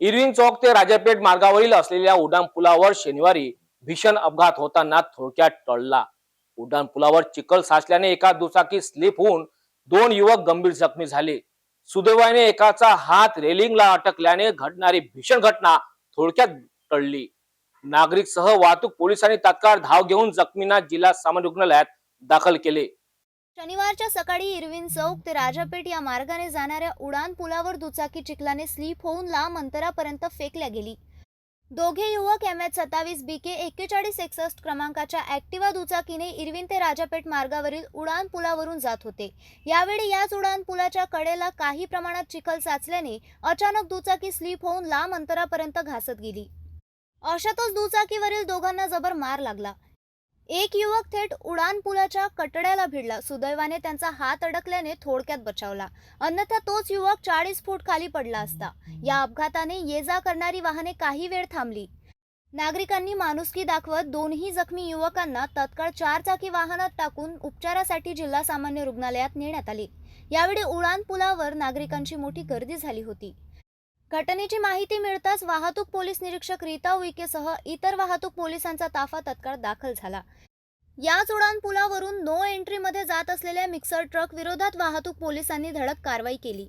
Irwin चौक ते राजापेठ मार्गावरील असलेल्या उड्डाण पुलावर शनिवारी भीषण अपघात होताना थोडक्यात टळला. उड्डाण पुलावर चिखल साचल्याने एका दुचाकी स्लिप होऊन दोन युवक गंभीर जखमी झाले. सुदैवाने एकाचा हात रेलिंगला अटकल्याने घडणारी भीषण घटना थोडक्यात टळली. नागरिक सह वाहतूक पोलिसांनी तात्काळ धाव घेऊन जखमींना जिल्हा सामान्य रुग्णालयात दाखल केले. शनिवारच्या सकाळी इरविन चौक ते राजापेठ या मार्गाने जाणाऱ्या उडान पुलावर दुचाकी चिखलाने स्लीप होऊन लांब अंतरापर्यंत फेकल्या गेली. दोघे युवक एम एच सत्तावीस बी के एक्केचाळीस एकसष्ट क्रमांकाच्या ॲक्टिवा दुचाकीने इरविन ते राजापेठ मार्गावरील उडान पुलावरून जात होते. यावेळी याच उडान पुलाच्या कडेला काही प्रमाणात चिखल साचल्याने अचानक दुचाकी स्लीप होऊन लांब अंतरापर्यंत घासत गेली. अशातच दुचाकीवरील दोघांना जबर मार लागला. एक युवक थेट उडान पुलाच्या कटड्याला भिडला. सुदैवाने त्यांचा हात अडकल्याने थोडक्यात बचावला. अन्यथा तोच युवक चाळीस फूट खाली पडला असता. या अपघाताने ये जा करणारी वाहने काही वेळ थांबली. नागरिकांनी माणुसकी दाखवत दोन्ही जखमी युवकांना तत्काळ चार चाकी वाहनात टाकून उपचारासाठी जिल्हा सामान्य रुग्णालयात नेण्यात आले. यावेळी उडान पुलावर नागरिकांची मोठी गर्दी झाली होती. घटनेची माहिती मिळताच वाहतूक पोलीस निरीक्षक रीता उईकेसह इतर वाहतूक पोलिसांचा ताफा तत्काळ दाखल झाला. याच उडाणपुलावरून नो एंट्रीमध्ये जात असलेल्या मिक्सर ट्रक विरोधात वाहतूक पोलिसांनी धडक कारवाई केली.